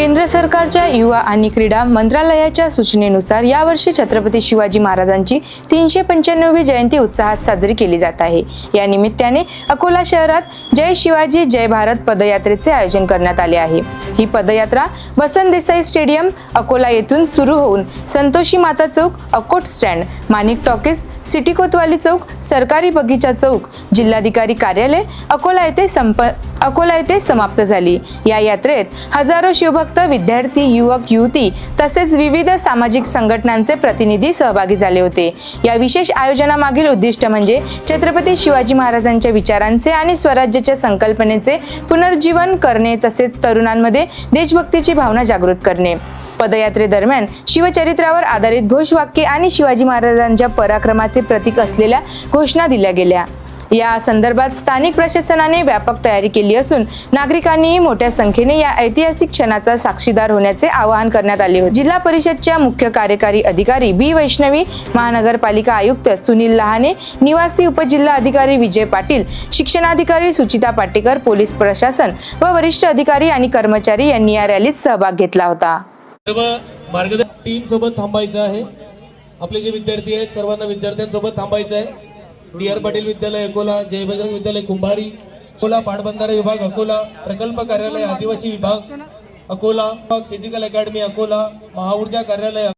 केंद्र सरकारच्या युवा आणि क्रीडा मंत्रालयाच्या सूचनेनुसार यावर्षी छत्रपती शिवाजी महाराजांची तीनशे पंच्याण्णवी जयंती उत्साहात साजरी केली जात आहे. या निमित्ताने अकोला शहरात जय शिवाजी जय भारत पदयात्रेचे आयोजन करण्यात आले आहे. ही पदयात्रा वसंत देसाई स्टेडियम अकोला येथून सुरू होऊन संतोषी माता चौक Akot stand Manik talkies city Kotwali चौक सरकारी बगीचा चौक जिल्हाधिकारी कार्यालय अकोला येथे संप अकोला येथे समाप्त झाली. या यात्रेत हजारो शिवभक्त फक्त विद्यार्थी युवक युवती तसेच विविध सामाजिक संघटनांचे प्रतिनिधी सहभागी झाले होते. या विशेष आयोजनामागील उद्दिष्ट म्हणजे छत्रपती शिवाजी महाराजांच्या विचारांचे आणि स्वराज्याच्या संकल्पनेचे पुनर्जीवन करणे तसेच तरुणांमध्ये देशभक्तीची भावना जागृत करणे. पदयात्रेदरम्यान शिवचरित्रावर आधारित घोषवाक्य आणि शिवाजी महाराजांच्या पराक्रमाचे प्रतीक असलेल्या घोषणा दिल्या गेल्या. या संदर्भात स्थानिक प्रशासनाने व्यापक तयारी केली असून नागरिकांनीही मोठ्या संख्येने या ऐतिहासिक क्षणाचा साक्षीदार होण्याचे आवाहन करण्यात आले होते. जिल्हा परिषदच्या मुख्य कार्यकारी अधिकारी बी वैष्णवी महानगरपालिका आयुक्त सुनील लहाने निवासी उपजिल्हा अधिकारी विजय पाटील शिक्षणाधिकारी सुचिता पाटेकर पोलीस प्रशासन व वरिष्ठ अधिकारी आणि कर्मचारी यांनी या रॅलीत सहभाग घेतला होता. सर्व मार्गदर्शक टीम सोबत थांबायचं आहे. आपले जे विद्यार्थी आहेत सर्वांना विद्यार्थ्यांसोबत थांबायचं आहे. डी आर पाटील विद्यालय अकोला जय बजरंग विद्यालय कुंभारी अकोला पाटबंधारा विभाग अकोला प्रकल्प कार्यालय आदिवासी विभाग अकोला फिजिकल अकॅडमी अकोला महाऊर्जा कार्यालय